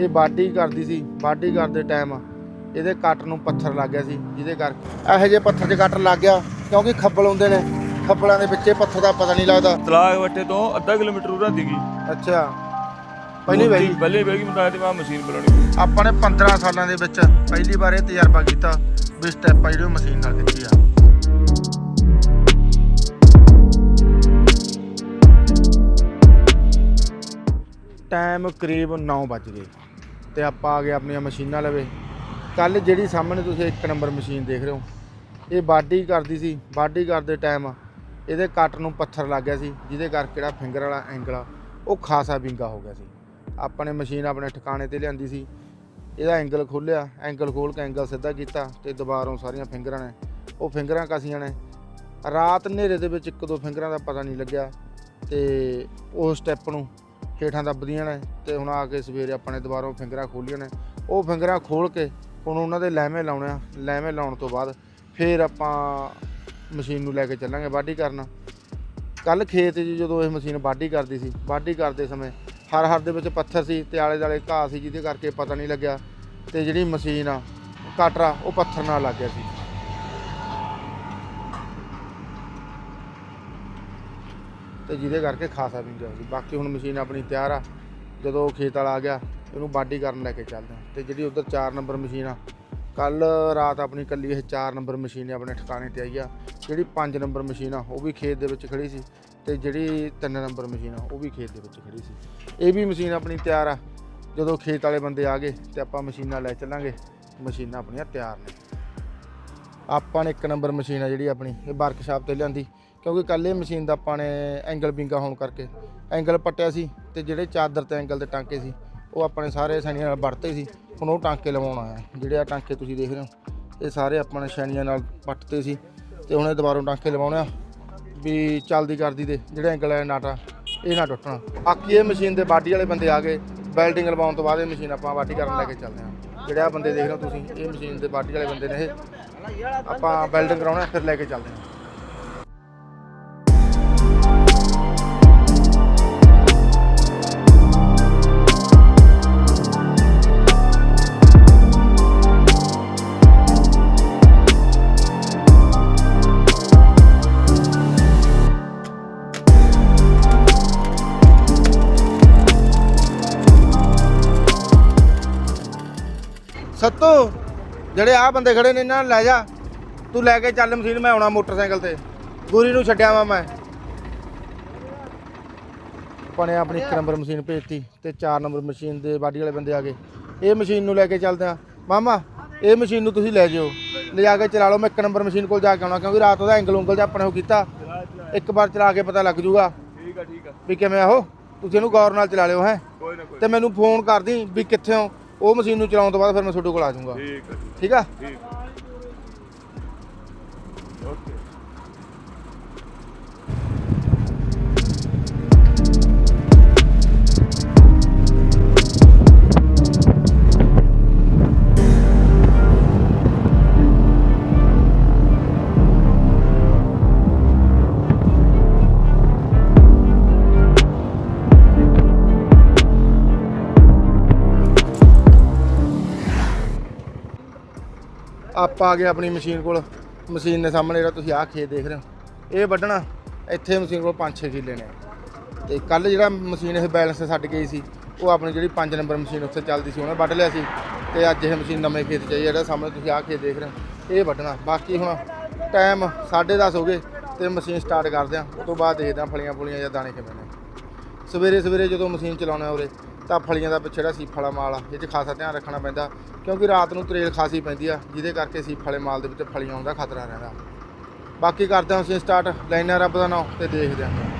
ਇਹ ਬਾਡੀ ਕਰਦੀ ਸੀ ਬਾਡੀ ਕਰਦੇ ਟਾਈਮ ਇਹਦੇ ਕੱਟ ਨੂੰ ਪੱਥਰ ਲੱਗ ਗਿਆ ਸੀ ਜਿਹਦੇ ਕਰਕੇ। ਇਹੋ ਜਿਹੇ ਪੱਥਰ 'ਚ ਕੱਟ ਲੱਗ ਗਿਆ ਕਿਉਂਕਿ ਖੱਬਲ ਹੁੰਦੇ ਨੇ ਖੱਬਲਾਂ ਦੇ ਵਿੱਚ ਪੱਥਰ ਦਾ ਪਤਾ ਨਹੀਂ ਲੱਗਦਾ। ਤਲਾਕ ਵੱਟੇ ਤੋਂ ਅੱਧਾ ਕਿਲੋਮੀਟਰ ਉਰਾ ਦੀਗੀ ਅੱਛਾ। ਪਹਿਲੀ ਵਾਰੀ। ਪਹਿਲੀ ਵਾਰੀ ਮੈਂ ਤੇ ਮੈਂ ਮਸ਼ੀਨ ਬੁਲਾਉਣੀ ਆਪਾਂ ਨੇ 15 ਸਾਲਾਂ ਦੇ ਵਿੱਚ ਪਹਿਲੀ ਵਾਰ ਇਹ ਤਜਰਬਾ ਕੀਤਾ ਵੀ ਸਟੈਪ ਆ ਜਿਹੜੀ ਮਸ਼ੀਨ ਨਾਲ ਖਿੱਚੀ ਆ। ਟਾਈਮ ਕਰੀਬ 9 ਵੱਜ ਗਏ। ਤੇ ਆਪਾਂ ਆ ਗਏ ਆਪਣੀਆਂ ਮਸ਼ੀਨਾਂ ਲਵੇ। ਕੱਲ ਜਿਹੜੀ ਸਾਹਮਣੇ ਤੁਸੀਂ ਇੱਕ ਨੰਬਰ ਮਸ਼ੀਨ ਦੇਖ ਰਹੇ ਹੋ, ਇਹ ਬਾਡੀ ਕਰਦੀ ਸੀ, ਬਾਡੀ ਕਰਦੇ ਟਾਈਮ ਇਹਦੇ ਕੱਟ ਨੂੰ ਪੱਥਰ ਲੱਗ ਗਿਆ ਸੀ, ਜਿਹਦੇ ਕਰਕੇ ਜਿਹੜਾ ਫਿੰਗਰ ਵਾਲਾ ਐਂਗਲ ਆ, ਉਹ ਖਾਸਾ ਵਿੰਗਾ ਹੋ ਗਿਆ ਸੀ। ਆਪਾਂ ਨੇ ਮਸ਼ੀਨ ਆਪਣੇ ਠਿਕਾਣੇ ਤੇ ਲਿਆਂਦੀ ਸੀ, ਇਹਦਾ ਐਂਗਲ ਖੋਲਿਆ ਐਂਗਲ ਖੋਲ ਕੇ ਐਂਗਲ ਸਿੱਧਾ ਕੀਤਾ ਤੇ ਦੁਬਾਰੋਂ ਸਾਰੀਆਂ ਫਿੰਗਰਾਂ ਨੇ, ਉਹ ਫਿੰਗਰਾਂ ਕਸੀਆਂ ਨੇ। ਰਾਤ ਹਨੇਰੇ ਦੇ ਵਿੱਚ ਇੱਕ ਦੋ ਫਿੰਗਰਾਂ ਦਾ ਪਤਾ ਨਹੀਂ ਲੱਗਿਆ ਤੇ ਉਹ ਸਟੈਪ ਨੂੰ ਹੇਠਾਂ ਦੱਬਦੀਆਂ ਨੇ ਤੇ ਹੁਣ ਆ ਕੇ ਸਵੇਰੇ ਆਪਾਂ ਨੇ ਦੁਬਾਰੋਂ ਫਿੰਗਰਾਂ ਖੋਲੀਆਂ ਨੇ। ਉਹ ਫਿੰਗਰਾਂ ਖੋਲ ਕੇ ਹੁਣ ਉਹਨਾਂ ਦੇ ਲੈਵੇਂ ਲਾਉਣੇ ਆ। ਲੈਵੇਂ ਲਾਉਣ ਤੋਂ ਬਾਅਦ ਫਿਰ ਆਪਾਂ ਮਸ਼ੀਨ ਨੂੰ ਲੈ ਕੇ ਚੱਲਾਂਗੇ ਵਾਢੀ ਕਰਨ। ਕੱਲ ਖੇਤ 'ਚ ਜਦੋਂ ਇਹ ਮਸ਼ੀਨ ਵਾਢੀ ਕਰਦੀ ਸੀ, ਵਾਢੀ ਕਰਦੇ ਸਮੇਂ ਹਰ ਹਰ ਦੇ ਵਿੱਚ ਪੱਥਰ ਸੀ ਤੇ ਆਲੇ ਦਾਲੇ ਘਾਹ ਸੀ ਜਿਹਦੇ ਕਰਕੇ ਪਤਾ ਨਹੀਂ ਲੱਗਿਆ ਤੇ ਜਿਹੜੀ ਮਸ਼ੀਨ ਆ, ਕਟਰਾ, ਉਹ ਪੱਥਰ ਨਾਲ ਲੱਗ ਗਿਆ ਸੀ। ਤੇ ਜਿਹਦੇ ਕਰਕੇ ਖਾਸਾ ਵੀ ਸੀ। ਬਾਕੀ ਹੁਣ ਮਸ਼ੀਨ ਆਪਣੀ ਤਿਆਰ ਆ। ਜਦੋਂ ਖੇਤ ਵਾਲਾ ਆ ਗਿਆ, ਇਹਨੂੰ ਵਾਢੀ ਕਰਨ ਲੈ ਕੇ ਚੱਲਦੇ ਹਾਂ। ਤੇ ਜਿਹੜੀ ਉਧਰ 4 ਨੰਬਰ ਮਸ਼ੀਨ ਆ, ਕੱਲ ਰਾਤ ਆਪਣੀ ਕੱਲੀ ਇਹ 4 ਨੰਬਰ ਮਸ਼ੀਨ ਆਪਣੇ ਠਿਕਾਣੇ ਤੇ ਆਈ ਆ। ਜਿਹੜੀ 5 ਨੰਬਰ ਮਸ਼ੀਨ ਆ, ਉਹ ਵੀ ਖੇਤ ਦੇ ਵਿੱਚ ਖੜੀ ਸੀ ਤੇ ਜਿਹੜੀ 3 ਨੰਬਰ ਮਸ਼ੀਨ ਆ, ਉਹ ਵੀ ਖੇਤ ਦੇ ਵਿੱਚ ਖੜੀ ਸੀ। ਇਹ ਵੀ ਮਸ਼ੀਨ ਆਪਣੀ ਤਿਆਰ ਆ। ਜਦੋਂ ਖੇਤ ਵਾਲੇ ਬੰਦੇ ਆ ਗਏ ਤੇ ਆਪਾਂ ਮਸ਼ੀਨਾਂ ਲੈ ਚੱਲਾਂਗੇ, ਮਸ਼ੀਨਾਂ ਆਪਣੀਆਂ ਤਿਆਰ ਨੇ। ਆਪਾਂ ਨੇ ਇੱਕ ਨੰਬਰ ਮਸ਼ੀਨ ਆ ਜਿਹੜੀ ਆਪਣੀ, ਇਹ ਵਰਕਸ਼ਾਪ ਤੇ ਲਿਆਂਦੀ। ਕਿਉਂਕਿ ਕੱਲ ਇਹ ਮਸ਼ੀਨ ਦਾ ਆਪਾਂ ਨੇ ਐਂਗਲ ਵਿੰਗਾ ਹੋਣ ਕਰਕੇ ਐਂਗਲ ਪੱਟਿਆ ਸੀ ਤੇ ਜਿਹੜੇ ਚਾਦਰ ਤੇ ਐਂਗਲ ਦੇ ਟਾਂਕੇ ਸੀ, ਉਹ ਆਪਣੇ ਸਾਰੇ ਸ਼ੈਨੀਆਂ ਨਾਲ ਵਰਤੇ ਸੀ। ਹੁਣ ਉਹ ਟਾਂਕੇ ਲਵਾਉਣਾ ਹੈ। ਜਿਹੜੇ ਆ ਟਾਂਕੇ ਤੁਸੀਂ ਦੇਖ ਰਹੇ ਹੋ, ਇਹ ਸਾਰੇ ਆਪਾਂ ਨੇ ਸ਼ੈਨੀਆਂ ਨਾਲ ਪੱਟਤੇ ਸੀ ਤੇ ਹੁਣ ਇਹ ਦੁਬਾਰਾ ਟਾਂਕੇ ਲਵਾਉਣੇ ਆ ਵੀ ਚੱਲਦੀ ਕਰਦੀ ਦੇ, ਜਿਹੜੇ ਐਂਗਲ ਹੈ ਨਾਟਾ, ਇਹ ਨਾ ਟੁੱਟਣਾ। ਬਾਕੀ ਇਹ ਮਸ਼ੀਨ ਦੇ ਬਾਡੀ ਵਾਲੇ ਬੰਦੇ ਆ ਗਏ ਵੈਲਡਿੰਗ ਲਵਾਉਣ ਤੋਂ ਬਾਅਦ ਇਹ ਮਸ਼ੀਨ ਆਪਾਂ ਬਾਡੀ ਕਰਨ ਲੈ ਕੇ ਚੱਲਦੇ ਹਾਂ। ਜਿਹੜੇ ਆ ਬੰਦੇ ਦੇਖ ਰਹੇ ਹੋ ਤੁਸੀਂ, ਇਹ ਮਸ਼ੀਨ ਦੇ ਬਾਡੀ ਵਾਲੇ ਬੰਦੇ ਨੇ ਇਹ। ਆਪਾਂ ਵੈਲਡਿੰਗ ਕਰਾਉਣਾ, ਫਿਰ ਲੈ ਕੇ ਚੱਲਦੇ ਹਾਂ। ਜਿਹੜੇ ਆ ਬੰਦੇ ਖੜੇ ਨੇ ਇਹਨਾਂ ਨੂੰ ਲੈ ਜਾ। ਤੂੰ ਲੈ ਕੇ ਚੱਲ ਮਸ਼ੀਨ ਮੈਂ ਆਉਣਾ ਮੋਟਰਸਾਈਕਲ ਤੇ। ਗੁਰੀ ਨੂੰ ਛੱਡਿਆ ਵਾ ਮੈਂ। ਆਪਾਂ ਨੇ ਆਪਣੀ ਇੱਕ ਨੰਬਰ ਮਸ਼ੀਨ ਭੇਜਤੀ ਤੇ 4 ਨੰਬਰ ਮਸ਼ੀਨ ਦੇ ਬਾਡੀ ਵਾਲੇ ਬੰਦੇ ਆ ਗਏ। ਇਹ ਮਸ਼ੀਨ ਨੂੰ ਲੈ ਕੇ ਚੱਲਦੇ ਆ। ਮਾਮਾ ਇਹ ਮਸ਼ੀਨ ਨੂੰ ਤੁਸੀਂ ਲੈ ਜਿਓ। ਲਿਜਾ ਕੇ ਚਲਾ ਲਓ ਮੈਂ ਇੱਕ ਨੰਬਰ ਮਸ਼ੀਨ ਕੋਲ ਜਾ ਕੇ ਆਉਣਾ ਕਿਉਂਕਿ ਰਾਤ ਉਹਦਾ ਐਂਗਲ ਉਂਗਲ ਜਿਹਾ ਆਪਣੇ ਉਹ ਕੀਤਾ। ਇੱਕ ਵਾਰ ਚਲਾ ਕੇ ਪਤਾ ਲੱਗ ਜੂਗਾ ਠੀਕ ਆ ਠੀਕ ਆ। ਵੀ ਕਿਵੇਂ ਆ ਉਹ। ਤੁਸੀਂ ਇਹਨੂੰ ਗੌਰ ਨਾਲ ਚਲਾ ਲਿਓ ਹੈ। ਤੇ ਮੈਨੂੰ ਫੋਨ ਕਰਦੀ ਵੀ ਕਿੱਥੇ ਹੋ। ਉਹ ਮਸ਼ੀਨ ਨੂੰ ਚਲਾਉਣ ਤੋਂ ਬਾਅਦ ਫਿਰ ਮੈਂ ਤੁਹਾਡੇ ਕੋਲ ਆ ਜਾਊਂਗਾ। ਠੀਕ ਆ ਠੀਕ ਆ? ਠੀਕ। ਆਪਾਂ ਆ ਗਏ ਆਪਣੀ ਮਸ਼ੀਨ ਕੋਲ। ਮਸ਼ੀਨ ਦੇ ਸਾਹਮਣੇ ਜਿਹੜਾ ਤੁਸੀਂ ਆਹ ਖੇਤ ਦੇਖ ਰਹੇ ਹੋ। ਇਹ ਵੱਢਣਾ, ਇੱਥੇ ਮਸ਼ੀਨ ਕੋਲ 5-6 ਕਿੱਲੇ ਨੇ। ਤੇ ਕੱਲ ਜਿਹੜਾ ਮਸ਼ੀਨ ਇਹ ਬੈਲੈਂਸ ਛੱਡ ਗਈ ਸੀ, ਉਹ ਆਪਣੀ ਜਿਹੜੀ 5 ਨੰਬਰ ਮਸ਼ੀਨ ਉੱਥੇ ਚੱਲਦੀ ਸੀ, ਉਹਨੇ ਵੱਢ ਲਿਆ ਸੀ। ਤੇ ਅੱਜ ਇਹ ਮਸ਼ੀਨ ਨਵੇਂ ਖੇਤ 'ਚ ਆਈ ਜਿਹੜਾ ਸਾਹਮਣੇ ਤੁਸੀਂ ਆਹ ਖੇਤ ਦੇਖ ਰਹੇ ਹੋ। ਇਹ ਵੱਢਣਾ। ਬਾਕੀ ਹੁਣ ਟਾਈਮ 10:30 ਹੋ ਗਏ ਤੇ ਮਸ਼ੀਨ ਸਟਾਰਟ ਕਰਦੇ ਆ ਉਸ ਤੋਂ ਬਾਅਦ ਦੇਖਦੇ ਆ ਫਲੀਆਂ ਫੁਲੀਆਂ ਜਾਂ ਦਾਣੇ ਕਿਵੇਂ ਨੇ। ਸਵੇਰੇ ਸਵੇਰੇ ਜਦੋਂ ਮਸ਼ੀਨ ਚਲਾਉਣਾ ਉਰੇ ਤਾਂ ਫਲੀਆਂ ਦਾ ਪਿੱਛੇ ਜਿਹੜਾ ਸੀਫ ਵਾਲਾ ਮਾਲ ਆ ਇਹ 'ਚ ਖਾਸਾ ਧਿਆਨ ਰੱਖਣਾ ਪੈਂਦਾ, ਕਿਉਂਕਿ ਰਾਤ ਨੂੰ ਤਰੇਲ ਖਾਸੀ ਪੈਂਦੀ ਆ, ਜਿਹਦੇ ਕਰਕੇ ਸੀਫ ਵਾਲੇ ਮਾਲ ਦੇ ਵਿੱਚ ਫਲੀਆਂ ਆਉਣ ਦਾ ਖਤਰਾ ਰਹਿੰਦਾ। ਬਾਕੀ ਕਰਦੇ ਹਾਂ ਅਸੀਂ ਸਟਾਰਟ ਲਾਈਨਾਂ ਰੱਬ ਦਾ ਨਾਮ ਤੇ ਦੇਖਦੇ ਹਾਂ।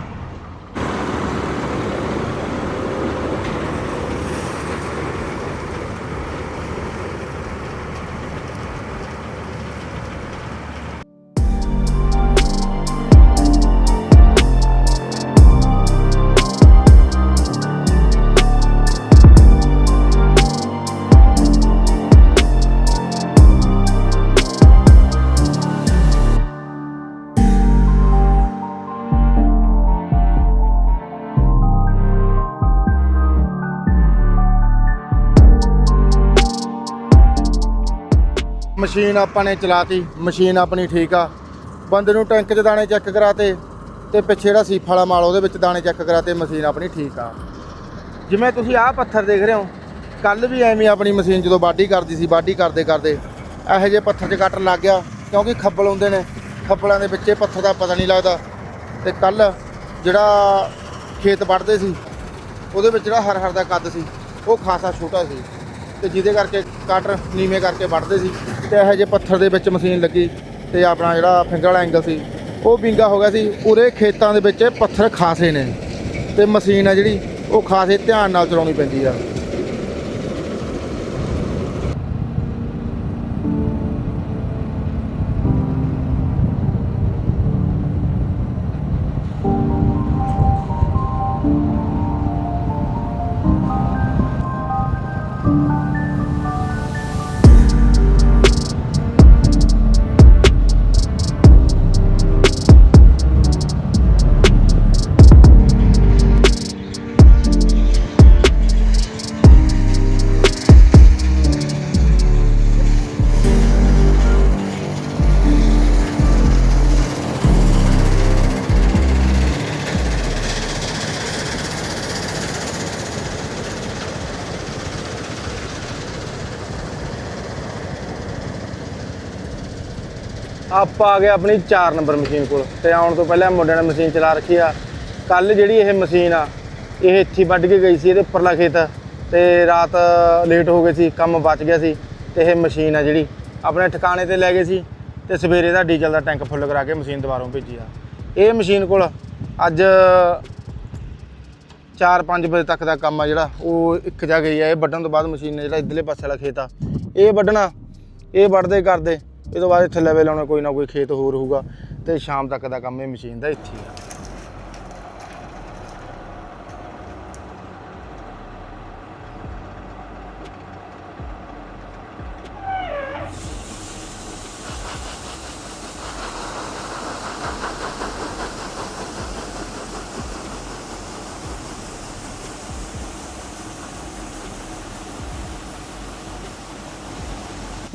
ਮਸ਼ੀਨ ਆਪਾਂ ਨੇ ਚਲਾਤੀ, ਮਸ਼ੀਨ ਆਪਣੀ ਠੀਕ ਆ। ਬੰਦੇ ਨੂੰ ਟੈਂਕ 'ਚ ਦਾਣੇ ਚੈੱਕ ਕਰਾਤੇ ਤੇ ਪਿੱਛੇ ਜਿਹੜਾ ਸੀਫ ਵਾਲਾ ਮਾਲ ਉਹਦੇ ਵਿੱਚ ਦਾਣੇ ਚੈੱਕ ਕਰਾਤੇ, ਮਸ਼ੀਨ ਆਪਣੀ ਠੀਕ ਆ। ਜਿਵੇਂ ਤੁਸੀਂ ਆਹ ਪੱਥਰ ਦੇਖ ਰਹੇ ਹੋ ਕੱਲ ਵੀ ਐਵੇਂ ਆਪਣੀ ਮਸ਼ੀਨ ਜਦੋਂ ਬਾਡੀ ਕਰਦੀ ਸੀ ਬਾਡੀ ਕਰਦੇ ਕਰਦੇ ਇਹੋ ਜਿਹੇ ਪੱਥਰ 'ਚ ਕੱਟ ਲੱਗ ਗਿਆ, ਕਿਉਂਕਿ ਖੱਬਲ ਹੁੰਦੇ ਨੇ, ਖੱਬਲਾਂ ਦੇ ਵਿੱਚ ਇਹ ਪੱਥਰ ਦਾ ਪਤਾ ਨਹੀਂ ਲੱਗਦਾ। ਤੇ ਕੱਲ ਜਿਹੜਾ ਖੇਤ ਵੱਢਦੇ ਸੀ, ਉਹਦੇ ਵਿੱਚ ਜਿਹੜਾ ਹਰ ਹਰ ਦਾ ਕੱਦ ਸੀ, ਉਹ ਖਾਸਾ ਛੋਟਾ ਸੀ। ਤੇ ਜਿਹਦੇ ਕਰਕੇ ਕਟਰ ਨੀਵੇਂ ਕਰਕੇ ਵੱਢਦੇ ਸੀ ਤੇ ਇਹੋ ਜਿਹੇ ਪੱਥਰ ਦੇ ਵਿੱਚ ਮਸ਼ੀਨ ਲੱਗੀ ਤੇ ਆਪਣਾ ਜਿਹੜਾ ਫਿੰਗਰ ਵਾਲਾ ਐਂਗਲ ਸੀ, ਉਹ ਵਿੰਗਾ ਹੋ ਗਿਆ ਸੀ। ਉਰੇ ਖੇਤਾਂ ਦੇ ਵਿੱਚ ਪੱਥਰ ਖਾਸੇ ਨੇ ਤੇ ਮਸ਼ੀਨ ਆ ਜਿਹੜੀ, ਉਹ ਖਾਸੇ ਧਿਆਨ ਨਾਲ ਚਲਾਉਣੀ ਪੈਂਦੀ ਆ। ਆਪਾਂ ਆ ਗਏ ਆਪਣੀ 4 ਨੰਬਰ ਮਸ਼ੀਨ ਕੋਲ ਤੇ ਆਉਣ ਤੋਂ ਪਹਿਲਾਂ ਮੁੰਡਿਆਂ ਨੇ ਮਸ਼ੀਨ ਚਲਾ ਰੱਖੀ ਆ। ਕੱਲ ਜਿਹੜੀ ਇਹ ਮਸ਼ੀਨ ਆ, ਇਹ ਇੱਥੇ ਵੱਢ ਕੇ ਗਈ ਸੀ ਇਹਦੇ ਉੱਪਰਲਾ ਖੇਤ ਤੇ ਰਾਤ ਲੇਟ ਹੋ ਗਏ ਸੀ, ਕੰਮ ਬਚ ਗਿਆ ਸੀ ਤੇ ਇਹ ਮਸ਼ੀਨ ਆ ਜਿਹੜੀ। ਆਪਣੇ ਠਿਕਾਣੇ ਤੇ ਲੈ ਗਏ ਸੀ ਤੇ ਸਵੇਰੇ ਦਾ ਡੀਜ਼ਲ ਦਾ ਟੈਂਕ ਫੁੱਲ ਕਰਾ ਕੇ ਮਸ਼ੀਨ ਦੁਬਾਰੋਂ ਭੇਜੀ ਆ। ਇਹ ਮਸ਼ੀਨ ਕੋਲ ਅੱਜ 4-5 ਵਜੇ ਤੱਕ ਦਾ ਕੰਮ ਆ ਜਿਹੜਾ, ਉਹ ਇੱਕ ਜਾ ਗਈ ਆ। ਇਹ ਵੱਢਣ ਤੋਂ ਬਾਅਦ ਮਸ਼ੀਨ ਨੇ ਜਿਹੜਾ ਇਧਰਲੇ ਪਾਸੇ ਵਾਲਾ ਖੇਤ ਆ। ਇਹ ਵੱਢਣਾ, ਇਹ ਵੱਢਦੇ ਕਰਦੇ ਇਹ ਤੋਂ ਬਾਅਦ ਇੱਥੇ ਲੈਵਲ ਲਾਉਣਾ ਕੋਈ ਨਾ ਕੋਈ ਖੇਤ ਹੋਰ ਹੋਊਗਾ ਤੇ ਸ਼ਾਮ ਤੱਕ ਦਾ ਕੰਮ ਇਹ ਮਸ਼ੀਨ ਦਾ ਇੱਥੇ ਹੀ ਆ।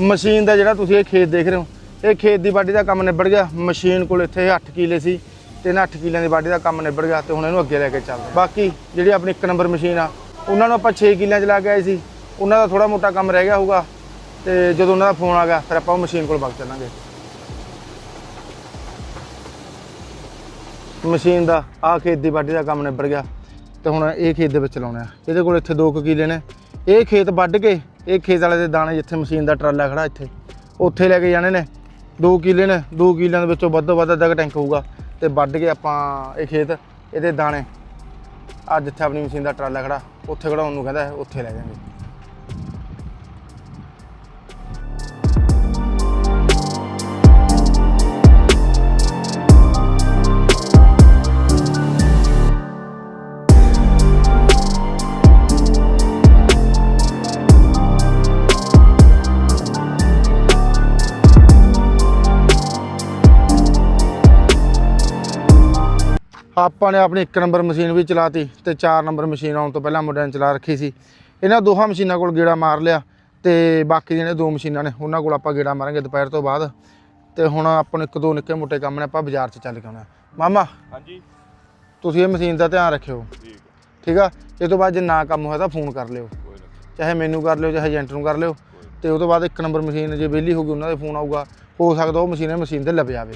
ਮਸ਼ੀਨ ਦਾ ਜਿਹੜਾ ਤੁਸੀਂ ਇਹ ਖੇਤ ਦੇਖ ਰਹੇ ਹੋ, ਇਹ ਖੇਤ ਦੀ ਵਾਢੀ ਦਾ ਕੰਮ ਨਿਬੜ ਗਿਆ। ਮਸ਼ੀਨ ਕੋਲ ਇੱਥੇ 8 ਕਿੱਲੇ ਸੀ ਤੇ ਇਹਨਾਂ 8 ਕਿਲਿਆਂ ਦੀ ਬਾਡੀ ਦਾ ਕੰਮ ਨਿਬੜ ਗਿਆ ਤੇ ਹੁਣ ਇਹਨੂੰ ਅੱਗੇ ਲੈ ਕੇ ਚੱਲਦੇ ਬਾਕੀ ਜਿਹੜੀ ਆਪਣੀ ਇੱਕ ਨੰਬਰ ਮਸ਼ੀਨ ਆ, ਉਹਨਾਂ ਨੂੰ ਆਪਾਂ 6 ਕਿੱਲਿਆਂ 'ਚ ਲਾ ਕੇ ਆਏ ਸੀ। ਉਹਨਾਂ ਦਾ ਥੋੜਾ ਮੋਟਾ ਕੰਮ ਰਹਿ ਗਿਆ ਹੋਊਗਾ ਤੇ ਜਦੋਂ ਉਹਨਾਂ ਦਾ ਫੋਨ ਆ ਗਿਆ, ਫਿਰ ਆਪਾਂ ਉਹ ਮਸ਼ੀਨ ਕੋਲ ਵਗ ਚੱਲਾਂਗੇ। ਮਸ਼ੀਨ ਦਾ ਆਹ ਖੇਤ ਦੀ ਵਾਢੀ ਦਾ ਕੰਮ ਨਿਬੜ ਗਿਆ ਤੇ ਹੁਣ ਇਹ ਖੇਤ ਦੇ ਵਿੱਚ ਲਾਉਣਾ ਆ। ਇਹਦੇ ਕੋਲ ਇੱਥੇ 2 ਕਿਲੇ ਨੇ। ਇਹ ਖੇਤ ਵੱਢ ਕੇ ਇਹ ਖੇਤ ਵਾਲੇ ਦੇ ਦਾਣੇ ਜਿੱਥੇ ਮਸ਼ੀਨ ਦਾ ਟਰਾਲਾ ਖੜਾ ਇੱਥੇ, ਉੱਥੇ ਲੈ ਕੇ ਜਾਣੇ ਨੇ। 2 ਕਿੱਲੇ ਨੇ 2 ਕਿੱਲਿਆਂ ਦੇ ਵਿੱਚੋਂ ਵੱਧ ਤੋਂ ਵੱਧ ਅੱਧਾ ਕੁ ਟੈਂਕ ਹੋਊਗਾ ਤੇ ਵੱਢ ਕੇ ਆਪਾਂ ਇਹ ਖੇਤ, ਇਹਦੇ ਦਾਣੇ। ਅੱਜ ਜਿੱਥੇ ਆਪਣੀ ਮਸ਼ੀਨ ਦਾ ਟਰਾਲਾ ਖੜਾ, ਉੱਥੇ ਖੜਾਉਣ ਨੂੰ ਕਹਿੰਦਾ, ਉੱਥੇ ਲੈ ਜਾਵਾਂਗੇ ਆਪਾਂ ਨੇ ਆਪਣੀ 1 ਨੰਬਰ ਮਸ਼ੀਨ ਵੀ ਚਲਾਤੀ ਤੇ 4 ਨੰਬਰ ਮਸ਼ੀਨ ਆਉਣ ਤੋਂ ਪਹਿਲਾਂ ਮੁੰਡਿਆਂ ਨੇ ਚਲਾ ਰੱਖੀ ਸੀ। ਇਹਨਾਂ ਦੋਹਾਂ ਮਸ਼ੀਨਾਂ ਕੋਲ ਗੇੜਾ ਮਾਰ ਲਿਆ ਤੇ ਬਾਕੀ ਜਿਹੜੇ ਦੋ ਮਸ਼ੀਨਾਂ ਨੇ ਉਹਨਾਂ ਕੋਲ ਆਪਾਂ ਗੇੜਾ ਮਾਰਾਂਗੇ ਦੁਪਹਿਰ ਤੋਂ ਬਾਅਦ। ਤੇ ਹੁਣ ਆਪਾਂ ਨੂੰ ਇੱਕ ਦੋ ਨਿੱਕੇ ਮੋਟੇ ਕੰਮ ਨੇ ਆਪਾਂ ਬਾਜ਼ਾਰ 'ਚ ਚੱਲ ਕੇ ਆਉਣਾ। ਮਾਮਾ ਹਾਂਜੀ। ਤੁਸੀਂ ਇਹ ਮਸ਼ੀਨ ਦਾ ਧਿਆਨ ਰੱਖਿਓ। ਠੀਕ ਹੈ। ਠੀਕ ਆ? ਇਹ ਤੋਂ ਬਾਅਦ ਜੇ ਨਾ ਕੰਮ ਹੋਇਆ ਤਾਂ ਫੋਨ ਕਰ ਲਿਓ। ਚਾਹੇ ਮੈਨੂੰ ਕਰ ਲਿਓ ਚਾਹੇ ਏਜੰਟ ਨੂੰ ਕਰ ਲਿਓ। ਤੇ ਉਹ ਤੋਂ ਬਾਅਦ ਇੱਕ ਨੰਬਰ ਮਸ਼ੀਨ ਜੇ ਵਿਹਲੀ ਹੋਊਗੀ ਉਹਨਾਂ ਦੇ ਫੋਨ ਆਊਗਾ। ਹੋ ਸਕਦਾ ਉਹ ਮਸ਼ੀਨ ਇਹ ਮਸ਼ੀਨ ਤੇ ਲੱਭ ਜਾਵੇ।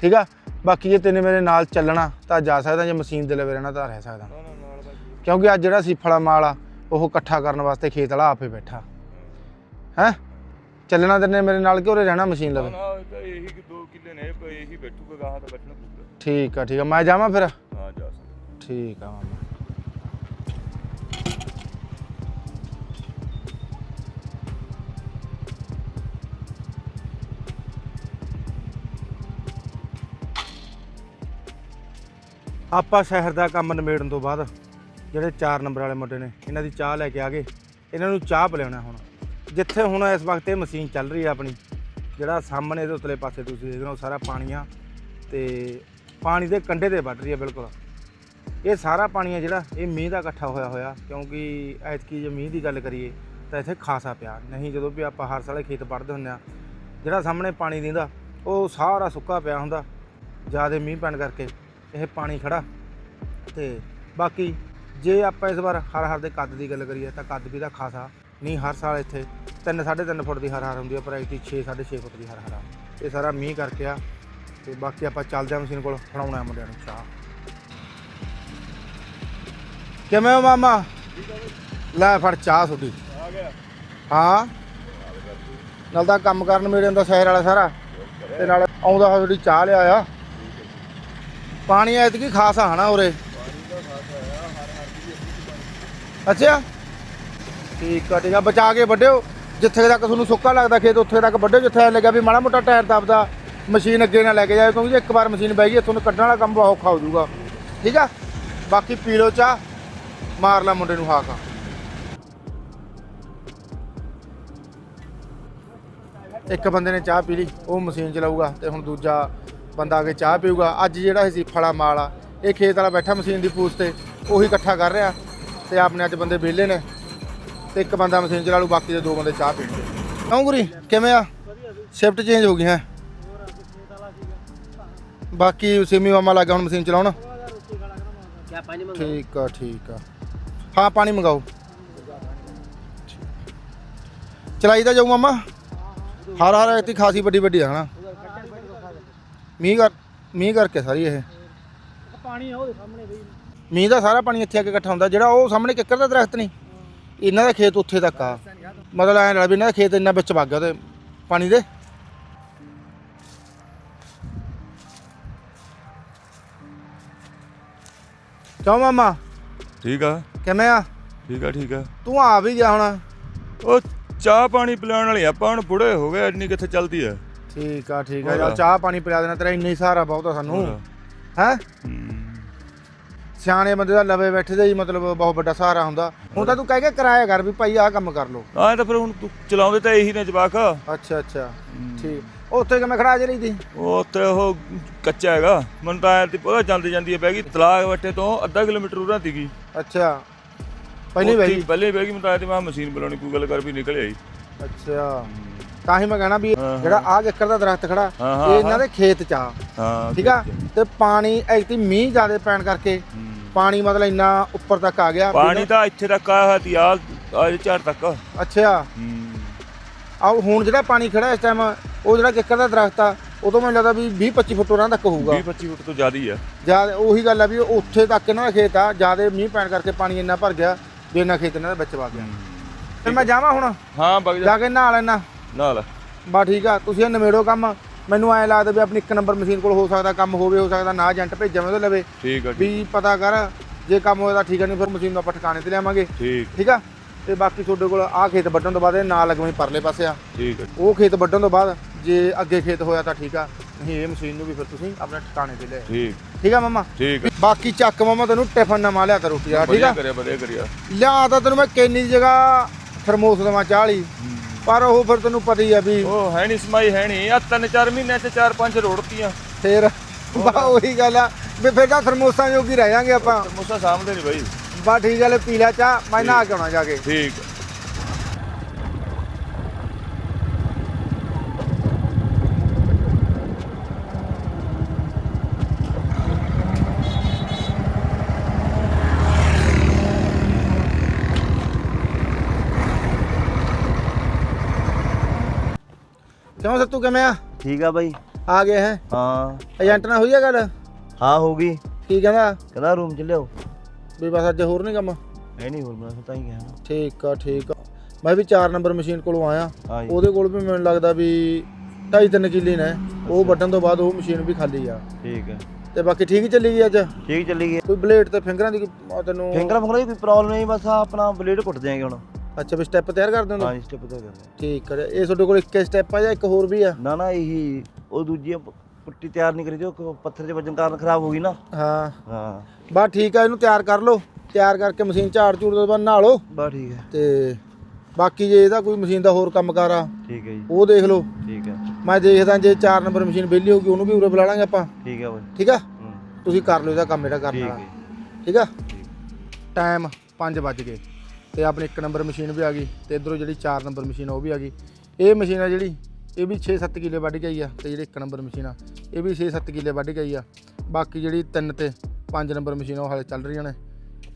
ਠੀਕ ਆ? ਬਾਕੀ ਜੇ ਤੈਨੇ ਮੇਰੇ ਨਾਲ ਚੱਲਣਾ ਤਾਂ ਜਾ ਸਕਦਾ ਜੇ ਮਸ਼ੀਨ ਤੇ ਲਵੇ ਰਹਿਣਾ ਤਾਂ ਰਹਿ ਸਕਦਾ। ਕਿਉਂਕਿ ਅੱਜ ਜਿਹੜਾ ਸੀਫਲਾ ਮਾਲ ਆ ਉਹ ਇਕੱਠਾ ਕਰਨ ਵਾਸਤੇ ਖੇਤ ਵਾਲਾ ਆਪੇ ਬੈਠਾ। ਹੈ? ਚੱਲਣਾ ਤੈਨੇ ਮੇਰੇ ਨਾਲ ਕਿ ਉਰੇ ਰਹਿਣਾ ਮਸ਼ੀਨ ਲਵੇ? ਨਾ ਇਹ ਤਾਂ ਇਹੀ ਕਿ 2 ਕਿੱਲੇ ਨੇ ਕੋਈ ਇਹੀ ਬੈਠੂਗਾ ਗਾਹਾਂ ਤਾਂ ਬੈਠਣਾ ਪਊਗਾ। ਠੀਕ ਆ ਠੀਕ ਆ। ਮੈਂ ਜਾਵਾਂ ਫਿਰ? ਹਾਂ ਜਾ ਸਕਦਾ। ਠੀਕ ਆ ਮਾਮਾ। ਆਪਾਂ ਸ਼ਹਿਰ ਦਾ ਕੰਮ ਨਿਬੇੜਨ ਤੋਂ ਬਾਅਦ ਜਿਹੜੇ 4 ਨੰਬਰ ਵਾਲੇ ਮੁੰਡੇ ਨੇ, ਇਹਨਾਂ ਦੀ ਚਾਹ ਲੈ ਕੇ ਆ ਗਏ। ਇਹਨਾਂ ਨੂੰ ਚਾਹ ਪਿਲਾਉਣਾ ਹੁਣ। ਜਿੱਥੇ ਹੁਣ ਇਸ ਵਕਤ ਇਹ ਮਸ਼ੀਨ ਚੱਲ ਰਹੀ ਆ ਆਪਣੀ, ਜਿਹੜਾ ਸਾਹਮਣੇ ਦੇ ਉਤਲੇ ਪਾਸੇ ਤੁਸੀਂ ਦੇਖ ਰਹੇ ਹੋ ਸਾਰਾ ਪਾਣੀ ਆ ਤੇ ਪਾਣੀ ਦੇ ਕੰਢੇ ਤੇ ਵੱਢ ਰਹੀ ਆ ਬਿਲਕੁਲ। ਇਹ ਸਾਰਾ ਪਾਣੀ ਆ ਜਿਹੜਾ, ਇਹ ਮੀਂਹ ਦਾ ਇਕੱਠਾ ਹੋਇਆ ਹੋਇਆ, ਕਿਉਂਕਿ ਐਤਕੀ ਜੇ ਮੀਂਹ ਦੀ ਗੱਲ ਕਰੀਏ ਤਾਂ ਇੱਥੇ ਖਾਸਾ ਪਿਆ। ਨਹੀਂ ਜਦੋਂ ਵੀ ਆਪਾਂ ਹਰ ਸਾਲੇ ਖੇਤ ਵੱਢਦੇ ਹੁੰਦੇ ਆ, ਜਿਹੜਾ ਸਾਹਮਣੇ ਪਾਣੀ ਦਿੰਦਾ, ਉਹ ਸਾਰਾ ਸੁੱਕਾ ਪਿਆ ਹੁੰਦਾ, ਜ਼ਿਆਦਾ ਮੀਂਹ ਪੈਣ ਕਰਕੇ। ਇਹ ਪਾਣੀ ਖੜਾ ਤੇ ਬਾਕੀ ਜੇ ਆਪਾਂ ਇਸ ਵਾਰ ਹਰ ਹਰ ਦੇ ਕੱਦ ਦੀ ਗੱਲ ਕਰੀਏ ਤਾਂ ਕੱਦ ਵੀ ਦਾ ਖਾਸਾ। ਨਹੀਂ ਹਰ ਸਾਲ ਇੱਥੇ 3 3.5 ਫੁੱਟ ਦੀ ਹਰ ਹਰ ਹੁੰਦੀ ਹੈ ਪਰ ਐਤੀ 6 6.5 ਫੁੱਟ ਦੀ ਹਰ ਹਰ ਆ। ਇਹ ਸਾਰਾ ਮੀਂਹ ਕਰਕੇ ਆ ਤੇ ਬਾਕੀ ਆਪਾਂ ਚੱਲਦੇ ਆ ਮਸ਼ੀਨ ਕੋਲ, ਫੜਾਉਣਾ ਮੁੰਡਿਆਂ ਨੂੰ ਚਾਹ। ਕਿਵੇਂ ਹੋ ਮਾਮਾ? ਲੈ ਫੜ ਚਾਹ ਤੁਹਾਡੀ। ਆ ਗਿਆ ਹਾਂ? ਨਾਲ ਦਾ ਕੰਮ ਕਰਨ ਮੇਰੇ ਅੰਦਰ ਸ਼ਹਿਰ ਵਾਲਾ ਸਾਰਾ। ਤੇ ਨਾਲ ਆਉਂਦਾ ਹੋਇਆ ਜਿਹੜੀ ਚਾਹ ਲਿਆ ਆ ਪਾਣੀ ਐਤਕੀ ਖਾਸ ਆ ਹਨਾ ਉਰੇ? ਅੱਛਾ। ਠੀਕ ਆ ਠੀਕ ਆ। ਬਚਾ ਕੇ ਵੱਢਿਓ। ਜਿੱਥੇ ਤੱਕ ਤੁਹਾਨੂੰ ਸੁੱਕਾ ਲੱਗਦਾ ਖੇਤ, ਉੱਥੇ ਤੱਕ ਵੱਢਿਓ। ਜਿੱਥੇ ਐਂ ਲੱਗਿਆ ਵੀ ਮਾੜਾ ਮੋਟਾ ਟਾਇਰ ਦੱਬਦਾ, ਮਸ਼ੀਨ ਅੱਗੇ ਨਾ ਲੈ ਕੇ ਜਾਇਓ ਕਿਉਂਕਿ ਜੇ ਇੱਕ ਵਾਰ ਮਸ਼ੀਨ ਬਹਿ ਗਈ ਤੁਹਾਨੂੰ ਕੱਢਣ ਵਾਲਾ ਕੰਮ ਬਹੁਤ ਔਖਾ ਹੋ ਜਾਊਗਾ। ਠੀਕ ਆ? ਬਾਕੀ ਪੀ ਲਓ ਚਾਹ, ਮਾਰ ਲੈ ਮੁੰਡੇ ਨੂੰ ਹਾਕ। ਇੱਕ ਬੰਦੇ ਨੇ ਚਾਹ ਪੀ ਲਈ, ਉਹ ਮਸ਼ੀਨ ਚਲਾਊਗਾ ਤੇ ਹੁਣ ਦੂਜਾ ਬੰਦਾ ਆ ਕੇ ਚਾਹ ਪੀਊਗਾ। ਅੱਜ ਜਿਹੜਾ ਸੀ ਫਲਾ ਮਾਲ ਆ ਇਹ ਖੇਤ ਵਾਲਾ ਬੈਠਾ ਮਸ਼ੀਨ ਦੀ ਪੂਛ ਤੇ, ਉਹੀ ਇਕੱਠਾ ਕਰ ਰਿਹਾ ਤੇ ਆਪਣੇ ਅੱਜ ਬੰਦੇ ਵਿਹਲੇ ਨੇ ਤੇ ਇੱਕ ਬੰਦਾ ਮਸ਼ੀਨ ਚਲਾ ਲੂ ਬਾਕੀ ਦੇ ਦੋ ਬੰਦੇ ਚਾਹ ਪੀਣਗੇ ਕਿਉਂ ਗੁਰੀ? ਕਿਵੇਂ ਆ? ਸ਼ਿਫਟ ਚੇਂਜ ਹੋ ਗਈ ਹੈ। ਬਾਕੀ ਸਿਮੀ ਮਾਮਾ ਲੱਗਾ ਹੁਣ ਮਸ਼ੀਨ ਚਲਾਉਣ। ਠੀਕ ਆ ਠੀਕ ਆ। ਹਾਂ, ਪਾਣੀ ਮੰਗਾਓ। ਚਲਾਈਦਾ ਜਾਊ ਮਾਮਾ। ਹਰ ਹਰ ਇਤੀ ਖਾਸੀ ਵੱਡੀ ਵੱਡੀ ਆ, ਹਨਾ। ਮੀਂਹ ਕਰ ਮੀਂਹ ਕਰਕੇ ਸਾਰੀ ਇਹ। ਪਾਣੀ ਆ ਉਹਦੇ ਸਾਹਮਣੇ ਬਈ ਮੀਂਹ ਦਾ ਸਾਰਾ ਪਾਣੀ ਇੱਥੇ ਆ ਕੇ ਇਕੱਠਾ ਹੁੰਦਾ ਜਿਹੜਾ ਉਹ ਸਾਹਮਣੇ ਕਿੱਕਰ ਦਾ ਦਰਖਤ ਨਹੀਂ। ਇਹਨਾਂ ਦਾ ਖੇਤ ਉੱਥੇ ਤੱਕ ਆ। ਮਤਲਬ ਐਂ ਨਾਲ ਵੀ ਇਹਨਾਂ ਦਾ ਖੇਤ ਇੰਨਾ ਵਿੱਚ ਵਗ ਗਿਆ ਉਹਦੇ ਪਾਣੀ ਦੇ। ਕਿਉਂ ਮਾਮਾ? ਠੀਕ ਆ। ਕਿਵੇਂ ਆ? ਠੀਕ ਆ ਠੀਕ ਆ। ਤੂੰ ਆ ਵੀ ਗਿਆ ਹੁਣ। ਉਹ ਚਾਹ ਪਾਣੀ ਪਿਲਾਉਣ ਵਾਲੀ ਆਪਾਂ ਹੁਣ ਬੁੜੇ ਹੋ ਗਏ ਇੰਨੀ ਕਿੱਥੇ ਚੱਲਦੀ ਆ? ਠੀਕ ਆ ਠੀਕ ਆ। ਯਾਰ ਚਾਹ ਪਾਣੀ ਪਿਲਾ ਦੇਣਾ ਤੇਰਾ ਇੰਨਾ ਹੀ ਸਹਾਰਾ ਬਹੁਤ ਆ ਸਾਨੂੰ। ਹੈ। ਸਿਆਣੇ ਬੰਦੇ ਦਾ ਲਵੇ ਬੈਠੇ ਦਾ ਹੀ ਮਤਲਬ ਬਹੁਤ ਵੱਡਾ ਸਹਾਰਾ ਹੁੰਦਾ। ਹੁਣ ਤਾਂ ਤੂੰ ਕਹਿ ਕੇ ਕਰਾਇਆ ਕਰ ਵੀ ਭਾਈ ਆਹ ਕੰਮ ਕਰ ਲੋ ਆਹ ਤਾਂ ਫਿਰ ਹੁਣ ਤੂੰ ਚਲਾਉਂਦੇ ਤਾਂ ਇਹੀ ਨੇ ਜਵਾਕ। ਅੱਛਾ ਅੱਛਾ। ਠੀਕ। ਉੱਥੇ ਕਿਵੇਂ ਖੜਾ ਜੇ ਲਈ ਦੀ ਉਹ ਉੱਥੇ ਉਹ ਕੱਚਾ ਹੈਗਾ। ਮੈਨੂੰ ਤਾਂ ਤੇ ਪਤਾ ਜਾਂਦੀ ਜਾਂਦੀ ਹੈ ਬਹਿ ਗਈ। ਤਲਾਕ ਵੱਟੇ ਤੋਂ ਅੱਧਾ ਕਿਲੋਮੀਟਰ ਉਰਾਂ ਸੀਗੀ ਅੱਛਾ। ਪਹਿਲੀ ਉੱਥੇ ਵਾਰੀ ਹੀ ਪਹਿਲੇ ਬਹਿ ਗਈ ਮੈਂ ਤਾਂ ਤੇ ਮੈਂ ਮਸ਼ੀਨ ਬੁਲਾਉਣੀ ਕੋਈ ਗੱਲ ਕਰ ਵੀ ਨਿਕਲ ਆਈ। ਅੱਛਾ। ਤਾਂ ਹੀ ਮੈਂ ਕਹਿਣਾ ਵੀ। ਜਿਹੜਾ ਆਹ ਕਿੱਕਰ ਦਾ ਦਰਖਤ ਖੜਾ ਇਹ ਇਹਨਾਂ ਦੇ ਖੇਤ ਚ ਆ। ਹਾਂ ਠੀਕ ਆ? ਤੇ ਪਾਣੀ ਐਤੀ ਮੀਂਹ ਜ਼ਿਆਦਾ ਪੈਣ ਕਰਕੇ। ਪਾਣੀ ਮਤਲਬ ਇੰਨਾ ਉੱਪਰ ਤੱਕ ਆ ਗਿਆ। ਪਾਣੀ ਤਾਂ ਇੱਥੇ ਤੱਕ ਆਇਆ ਸੀ ਆ ਅੱਜ ਝਾੜ ਤੱਕ। ਅੱਛਾ। ਆ ਹੁਣ ਜਿਹੜਾ ਪਾਣੀ ਖੜਾ ਇਸ ਟਾਈਮ ਉਹ ਜਿਹੜਾ ਕਿੱਕਰ ਦਾ ਦਰਖਤ ਆ ਉਦੋਂ ਮੈਨੂੰ ਲੱਗਦਾ ਵੀ 20 25 ਫੁੱਟ ਉਹਨਾਂ ਤੱਕ ਹੋਊਗਾ। 20 25 ਫੁੱਟ ਤੋਂ ਜ਼ਿਆਦਾ ਹੀ ਆ। ਜਦ ਉਹੀ ਗੱਲ ਆ ਵੀ ਉੱਥੇ ਤੱਕ ਇਹਨਾਂ ਦਾ ਖੇਤ ਆ ਜ਼ਿਆਦਾ ਮੀਂਹ ਪੈਣ ਕਰਕੇ ਪਾਣੀ ਇੰਨਾ ਭਰ ਗਿਆ ਵੀ ਇੰਨਾ ਖੇਤ ਇਹਨਾਂ ਦੇ ਵਿੱਚ ਵਗ ਗਿਆ। ਫਿਰ ਮੈਂ ਜਾਵਾਂ ਹੁਣ? ਹਾਂ ਬਗ ਜਾ। ਜਾ ਕੇ ਨਹਾ ਲੈਣਾ ਨਾਲ। ਬਾ ਠੀਕ ਆ ਤੁਸੀਂ ਇਹ ਨਿਮੇੜੋ ਕੰਮ। ਮੈਨੂੰ ਐ ਲੱਗਦਾ ਵੀ ਆਪਣੀ ਇੱਕ ਨੰਬਰ ਮਸ਼ੀਨ ਕੋਲ ਹੋ ਸਕਦਾ ਕੰਮ ਹੋਵੇ ਹੋ ਸਕਦਾ ਨਾ ਏਜੰਟ ਭੇਜਾਂ ਮੈਂ ਉਹਦੇ ਲਵੇ। ਠੀਕ ਆ ਵੀ ਪਤਾ ਕਰ ਜੇ ਕੰਮ ਹੋਇਆ ਤਾਂ ਠੀਕ ਆ ਨਹੀਂ ਫਿਰ ਮਸ਼ੀਨ ਨੂੰ ਆਪਾਂ ਠਿਕਾਣੇ ਤੇ ਲਿਆਵਾਂਗੇ। ਠੀਕ। ਠੀਕ ਆ? ਤੇ ਬਾਕੀ ਤੁਹਾਡੇ ਕੋਲ ਆਹ ਖੇਤ ਵੱਢਣ ਤੋਂ ਬਾਅਦ ਇਹ ਨਾਲ ਲੱਗਵੇਂ ਪਰਲੇ ਪਾਸੇ ਆ। ਠੀਕ ਆ ਉਹ ਖੇਤ ਵੱਢਣ ਤੋਂ ਬਾਅਦ ਜੇ ਅੱਗੇ ਖੇਤ ਹੋਇਆ ਤਾਂ ਠੀਕ ਆ ਨਹੀਂ ਇਹ ਮਸ਼ੀਨ ਨੂੰ ਵੀ ਫਿਰ ਤੁਸੀਂ ਆਪਣੇ ਠਿਕਾਣੇ ਤੇ ਲੈ ਠੀਕ। ਠੀਕ ਆ ਮਮਾ? ਠੀਕ ਆ। ਬਾਕੀ ਚੱਕ ਮਮਾ ਤੈਨੂੰ ਟਿਫਨ ਨਾ ਮਾਲਿਆ ਤਾਂ ਰੋਟੀ ਆ ਠੀਕ ਆ? ਵਧੀਆ ਕਰਿਆ ਵਧੀਆ ਕਰਿਆ। ਲਿਆ ਤਾਂ ਤੈਨੂੰ ਮੈਂ ਕੈਨੀ ਦੀ ਜਗ੍ਹਾ ਥਰਮੋਸ ਦਵਾਂ ਚਾਹ ਲਈ ਪਰ ਉਹ ਫਿਰ ਤੈਨੂੰ ਪਤਾ ਹੀ ਆ ਵੀ ਉਹ ਹੈ ਨਹੀਂ ਸਮਾਈ ਹੈ ਨਹੀਂ ਆ ਤਿੰਨ ਚਾਰ ਮਹੀਨਿਆਂ ਚ ਚਾਰ ਪੰਜ ਰੋੜਤੀਆਂ ਫੇਰ ਬਾ ਉਹੀ ਗੱਲ ਆ। ਵੀ ਫਿਰ ਤਾਂ ਥਰਮੋਸਾਂ ਜੋਗੀ ਰਹਿ ਜਾਾਂਗੇ ਆਪਾਂ। ਸਮੋਸਾ ਸਾਹਮਣੇ ਨਹੀਂ ਬਾਈ। ਬਾ ਠੀਕ ਗੱਲ ਪੀ ਲਿਆ ਚਾਹ। ਮੈਂ ਨਹਾ ਕੇ ਆਉਣਾ ਜਾ ਕੇ। ਠੀਕ ਕਿਉਂ ਸੱਤੂ ਕਿਵੇਂ ਆ? ਠੀਕ ਆ ਬਾਈ। ਆ ਗਏ ਹੈ? ਹਾਂ। ਏਜੰਟ ਨਾਲ ਹੋਈ ਆ ਗੱਲ? ਹਾਂ ਹੋ ਗਈ। ਕੀ ਕਹਿੰਦਾ? ਕਹਿੰਦਾ ਰੂਮ ਚ ਲਿਓ ਵੀ ਬਸ ਅੱਜ ਹੋਰ ਨਹੀਂ ਕੰਮ? ਹੈ ਨਹੀਂ ਹੋਰ ਮੈਂ ਤਾਂ ਹੀ ਗਿਆ ਠੀਕ ਆ ਠੀਕ ਆ। ਮੈਂ ਵੀ 4 ਨੰਬਰ ਮਸ਼ੀਨ ਕੋਲੋਂ ਆਇਆ। ਉਹਦੇ ਕੋਲ ਵੀ ਮੈਨੂੰ ਲੱਗਦਾ ਵੀ 2.5 ਕਿੱਲੇ ਨੇ। ਉਹ ਵੱਢਣ ਤੋਂ ਬਾਅਦ ਉਹ ਮਸ਼ੀਨ ਵੀ ਖਾਲੀ ਆ। ਠੀਕ ਹੈ ਤੇ ਬਾਕੀ ਠੀਕ ਹੀ ਚੱਲੀ ਗਈ ਅੱਜ? ਠੀਕ ਚੱਲੀ ਗਈ। ਕੋਈ ਬਲੇਡ ਤੇ ਫਿੰਗਰਾਂ ਦੀ ਤੈਨੂੰ ਫਿੰਗਰ ਫੰਗਰ ਦੀ ਕੋਈ ਪ੍ਰੋਬਲਮ ਨਹੀਂ ਬਸ ਆਪਣਾ ਬਲੇਡ ਕੁੱਟ ਦਿਆਂਗੇ ਹੁਣ। ਅੱਛਾ ਵੀ ਸਟੈਪ ਤਿਆਰ ਕਰ ਦਿੰਦੇ ਹਾਂ ਜੀ ਸਟੈਪ ਤੇ ਕਰਦੇ। ਠੀਕ ਹੈ ਇਹ ਤੁਹਾਡੇ ਕੋਲ ਇੱਕੇ ਸਟੈਪ ਆ ਜਾਂ ਇੱਕ ਹੋਰ ਵੀ ਆ? ਨਾ ਨਾ ਇਹੀ ਉਹ ਦੂਜੀ ਪੁੱਟੀ ਤਿਆਰ ਨਹੀਂ ਕਰੀ ਉਹ ਪੱਥਰ 'ਚ ਵੱਜਣ ਕਾਰਨ ਖਰਾਬ ਹੋ ਗਈ ਨਾ। ਹਾਂ। ਹਾਂ। ਬਸ ਠੀਕ ਆ ਇਹਨੂੰ ਤਿਆਰ ਕਰ ਲਓ। ਤਿਆਰ ਕਰਕੇ ਮਸ਼ੀਨ ਝਾੜ ਝੂੜ ਤੋਂ ਬਾਅਦ ਨਹਾ ਲਓ। ਬਸ ਠੀਕ ਹੈ ਤੇ ਬਾਕੀ ਜੇ ਇਹਦਾ ਕੋਈ ਮਸ਼ੀਨ ਦਾ ਹੋਰ ਕੰਮ ਕਾਰ ਆ ਠੀਕ ਹੈ ਜੀ। ਉਹ ਦੇਖ ਲਓ। ਠੀਕ ਹੈ ਮੈਂ ਦੇਖਦਾ ਜੇ 4 ਨੰਬਰ ਮਸ਼ੀਨ ਵਿਹਲੀ ਹੋਊਗੀ ਉਹਨੂੰ ਵੀ ਉਰੇ ਬੁਲਾ ਲਾਂਗੇ ਆਪਾਂ। ਠੀਕ ਹੈ ਬਾਈ। ਠੀਕ ਆ? ਤੁਸੀਂ ਕਰ ਲਓ ਇਹਦਾ ਕੰਮ ਜਿਹੜਾ ਕਰਨ ਠੀਕ ਹੈ ਠੀਕ ਆ? ਟਾਈਮ 5 ਵੱਜ ਗਏ। ਤੇ ਆਪਣੀ ਇੱਕ ਨੰਬਰ ਮਸ਼ੀਨ ਵੀ ਆ ਗਈ ਤੇ ਇਧਰੋਂ ਜਿਹੜੀ 4 ਨੰਬਰ ਮਸ਼ੀਨ ਆ, ਉਹ ਵੀ ਆ ਗਈ। ਇਹ ਮਸ਼ੀਨ ਆ ਜਿਹੜੀ, ਇਹ ਵੀ 6-7 ਕਿੱਲੇ ਵੱਢ ਗਈ ਆ ਤੇ ਜਿਹੜੀ 1 ਨੰਬਰ ਮਸ਼ੀਨ ਆ, ਇਹ ਵੀ 6-7 ਕਿੱਲੇ ਵੱਢ ਗਈ ਆ। ਬਾਕੀ ਜਿਹੜੀ 3 ਤੇ 5 ਨੰਬਰ ਮਸ਼ੀਨ ਉਹ ਹਾਲੇ ਚੱਲ ਰਹੀਆਂ ਨੇ।